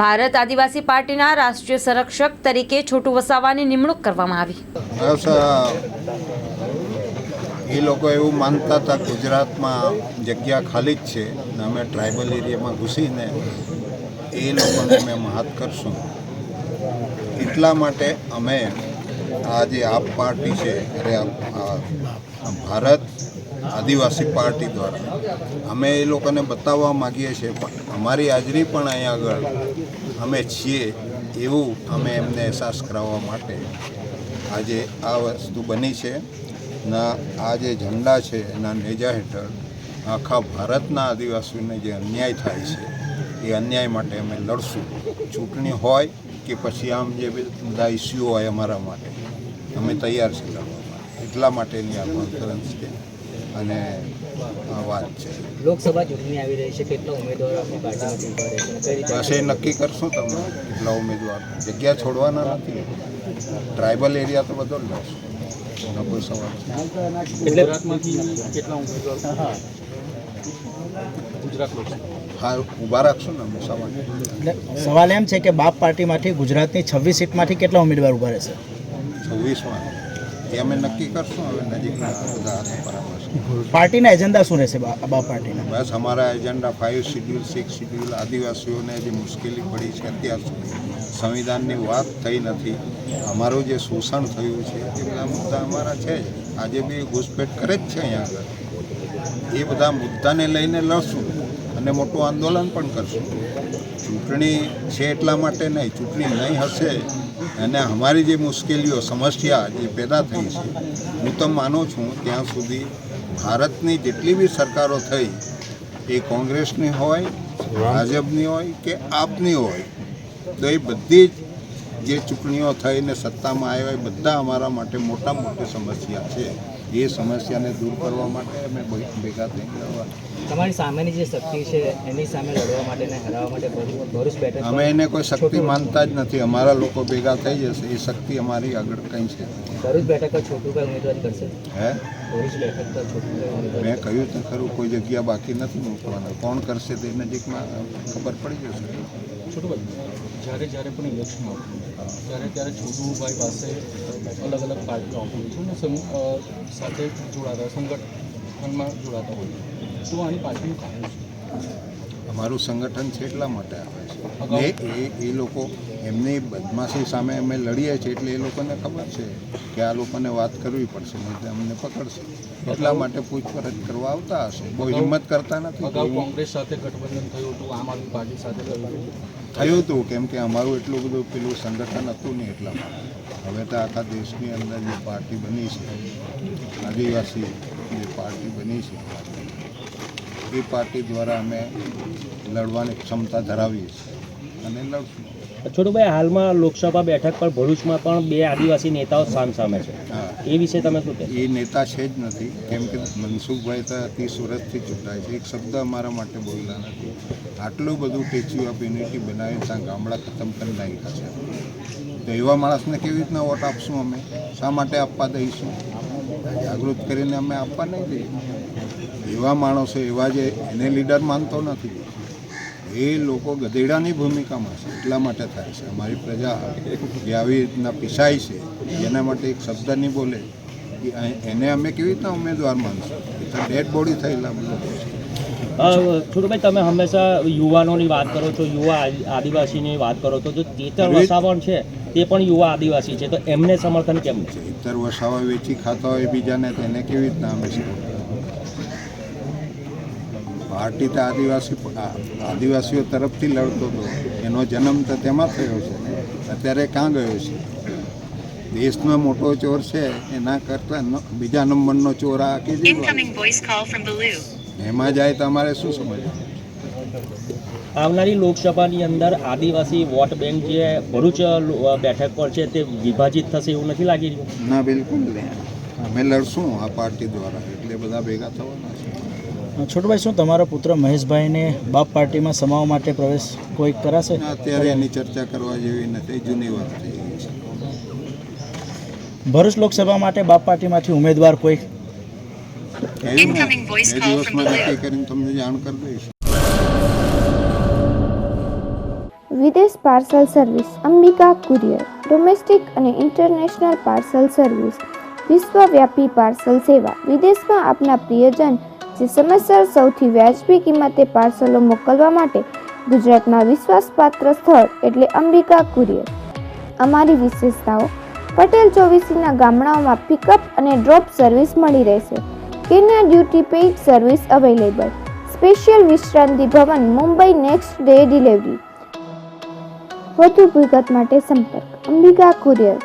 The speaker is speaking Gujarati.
ભારત આદિવાસી પાર્ટીના રાષ્ટ્રીય સંરક્ષક તરીકે છોટુ વસાવાની નિમણૂક કરવામાં આવી. એ લોકો એવું માનતા હતા ગુજરાતમાં જગ્યા ખાલી જ છે ને અમે ટ્રાઇબલ એરિયામાં ઘૂસીને એ લોકોને અમે મહાત કરશું. એટલા માટે અમે આ જે આપ પાર્ટી છે ભારત આદિવાસી પાર્ટી દ્વારા. અમે એ લોકોને બતાવવા માગીએ છીએ, પણ અમારી હાજરી પણ અહીંયા આગળ અમે છીએ એવું અમે એમને અહેસાસ કરાવવા માટે આજે આ વસ્તુ બની છે. ના, આ જે ઝંડા છે એના નેજા હેઠળ આખા ભારતના આદિવાસીઓને જે અન્યાય થાય છે, એ અન્યાય માટે અમે લડશું. ચૂંટણી હોય કે પછી આમ જે બધા ઇસ્યુ હોય અમારા માટે, અમે તૈયાર છીએ એટલા માટેની આ કોન્ફરન્સ છે. અને વાત છે. લોકસભા ચૂંટણી આવી રહી છે કેટલા ઉમેદવારો આપણી પાર્ટીમાંથી ઊભા રહેશે બસ એ નક્કી કરશું તમે કેટલા ઉમેદવાર. જગ્યા છોડવાના નથી. ટ્રાઇબલ એરિયા તો બધો જ લડશું એનો કોઈ સવાલ ગુજરાતમાંથી કેટલા ઉમેદવાર? ગુજરાત લોકસભા. હા ઊભા રાખશું ને સવાલ. સવાલ એમ છે કે બાપ પાર્ટીમાંથી ગુજરાતની છવ્વીસ સીટમાંથી કેટલા ઉમેદવાર ઊભા રહેશે? છવ્વીસમાં. એ અમે નક્કી કરશું હવે નજીકના બધા હાથ પરામર્શ. પાર્ટીના એજન્ડા શું રહેશે બા- પાર્ટીના? બસ અમારા agenda five schedule six schedule આદિવાસીઓને જે મુશ્કેલી પડી છે અત્યાર સુધી સંવિધાનની વાત થઈ નથી. અમારું જે શોષણ થયું છે એ બધા મુદ્દા અમારા છે જ. આજે બી ઘૂસપેટ કરે જ છે અહીંયા આગળ. એ બધા મુદ્દાને લઈને લડશું અને મોટું આંદોલન પણ કરશું. ચૂંટણી છે એટલા માટે નહીં ચૂંટણી નહીં હશે અને અમારી જે મુશ્કેલીઓ સમસ્યા જે પેદા થઈ છે, હું તો માનું છું ત્યાં સુધી ભારતની જેટલી બી સરકારો થઈ, એ કોંગ્રેસની હોય, ભાજપની હોય કે આપની હોય, તો એ બધી જ જે ચૂંટણીઓ થઈને સત્તામાં આવ્યા એ બધા અમારા માટે મોટા મોટી સમસ્યા છે. એ સમસ્યાને દૂર કરવા માટે અમે ભેગા થઈ લડવા તમારી સામેની જે શક્તિ છે એની સામે લડવા માટે ને હરાવવા માટે ભરૂચ- ભરૂચ બેઠક અમે એને કોઈ શક્તિ માનતા જ નથી. અમારા લોકો ભેગા થઈ જશે. એ શક્તિ અમારી આગળ કંઈ છે? ભરૂચ બેઠક છોટું છોટુભાઈ ઉમેદવારી કરશે? હે? મેં કહ્યું તો ખરું, કોઈ જગ્યા બાકી નથી મૂકવાના. કોણ કરશે તે નજીકમાં ખબર પડી જશે. છોટુભાઈ જ્યારે જ્યારે પણ ઇલેક્શન આવતું ત્યારે ત્યારે છોટુભાઈ પાસે અલગ અલગ પાર્ટીઓ આવતું હોય ને સાથે જોડાતા, સંગઠનમાં જોડાતા હોય. તો આની પાછળનું કારણ છે અમારું સંગઠન છે એટલા માટે આવે છે. એ એ લોકો એમની બદમાશી સામે અમે લડીએ છીએ એટલે એ લોકોને ખબર છે કે આ લોકોને વાત કરવી પડશે નહીં અમને પકડશે. એટલા માટે પૂછપરછ કરવા આવતા હશે. બહુ હિંમત કરતા નથી. કોંગ્રેસ સાથે ગઠબંધન થયું હતું આમ આદમી પાર્ટી સાથે થયું હતું કેમ કે અમારું એટલું બધું પેલું સંગઠન હતું નહીં એટલા માટે. હવે તો આખા દેશની અંદર જે પાર્ટી બની છે આદિવાસી જે પાર્ટી બની છે એ પાર્ટી દ્વારા અમે લડવાની ક્ષમતા ધરાવીએ છીએ અને લડશું. છોટુભાઈ હાલમાં લોકસભા બેઠક પર ભરૂચમાં પણ બે આદિવાસી નેતાઓ સામસામે છે. એ વિશે તમે શું એ નેતા છે જ નથી. કેમ કે મનસુખભાઈ તો ત્રીસ વર્ષથી ચૂંટાય છે. એક શબ્દ અમારા માટે બોલતા નથી. આટલું બધું ટેચ્યુ ઓફ યુનિટી બનાવી ત્યાં ગામડા ખતમ કરી નાખ્યા છે. તો એવા માણસને કેવી રીતના વોટ આપશું અમે? શા માટે આપવા દઈશું? જાગૃત કરીને અમે આપવા નહીં દઈએ. એવા માણસો એવા જે એને લીડર માનતો નથી. એ લોકો ગધેડાની ભૂમિકામાં છે એટલા માટે થાય છે. અમારી પ્રજા જે આવી રીતના પીસાય છે એના માટે એક શબ્દ નહીં બોલે. કે એને અમે કેવી રીતના ઉમેદવાર માનશું? એ તો ડેડ બોડી થયેલા લોકો છે. છોટુભાઈ તમે હંમેશા યુવાનોની વાત કરો છો યુવા આદિવાસીની વાત કરો છો. જો ચેતર વસાવણ છે તે પણ યુવા આદિવાસી છે. તો એમને સમર્થન કેમ છે? ઇતર વસાવા વેચી ખાતા હોય બીજાને તો એને કેવી રીતના અમે? પાર્ટી તો આદિવાસી આદિવાસીઓ તરફથી લડતો હતો. એનો જન્મ તો તેમાં થયો છે. અત્યારે ક્યાં ગયો છે? દેશનો મોટો ચોર છે એના કરતાં બીજા નંબરનો ચોર આ કે Incoming voice call from Baloo. એમાં જાય તો અમારે શું સમજ? આવનારી લોકસભાની અંદર આદિવાસી વોટ બેંક જે ભરૂચ બેઠક પર છે તે વિભાજિત થશે એવું નથી લાગી રહ્યું? ના બિલકુલ નહીં. અમે લડશું આ પાર્ટી દ્વારા. એટલે બધા ભેગા થવાના. છોટુભાઈ શું તમારા પુત્ર મહેશભાઈને બાપ પાર્ટીમાં સમાવવા માટે પ્રવેશ કોઈ કરાશે? અત્યારે એની ચર્ચા કરવા જેવી નથી જૂની વાત થઈ ગઈ છે. ભરૂચ લોકસભા માટે બાપ પાર્ટીમાંથી ઉમેદવાર કોઈ? તમને જાણ કરી દઈશ. વિદેશ parcel service Ambika courier domestic અને ઇન્ટરનેશનલ પાર્સલ સર્વિસ વિશ્વવ્યાપી પાર્સલ સેવા વિદેશમાં આપના પ્રિયજન જે સમયસર સૌથી વ્યાજબી કિંમતે પાર્સલો મોકલવા માટે ગુજરાતમાં વિશ્વાસપાત્ર સ્થળ એટલે અંબિકા કુરિયર. અમારી વિશેષતાઓ, પટેલ ચોવીસીના ગામડાઓમાં પિકઅપ અને ડ્રોપ સર્વિસ મળી રહેશે. Kenya duty paid service available special Vishranti Bhavan, Mumbai next day delivery વધુ વિગત માટે સંપર્ક. અંબિકા કુરિયર.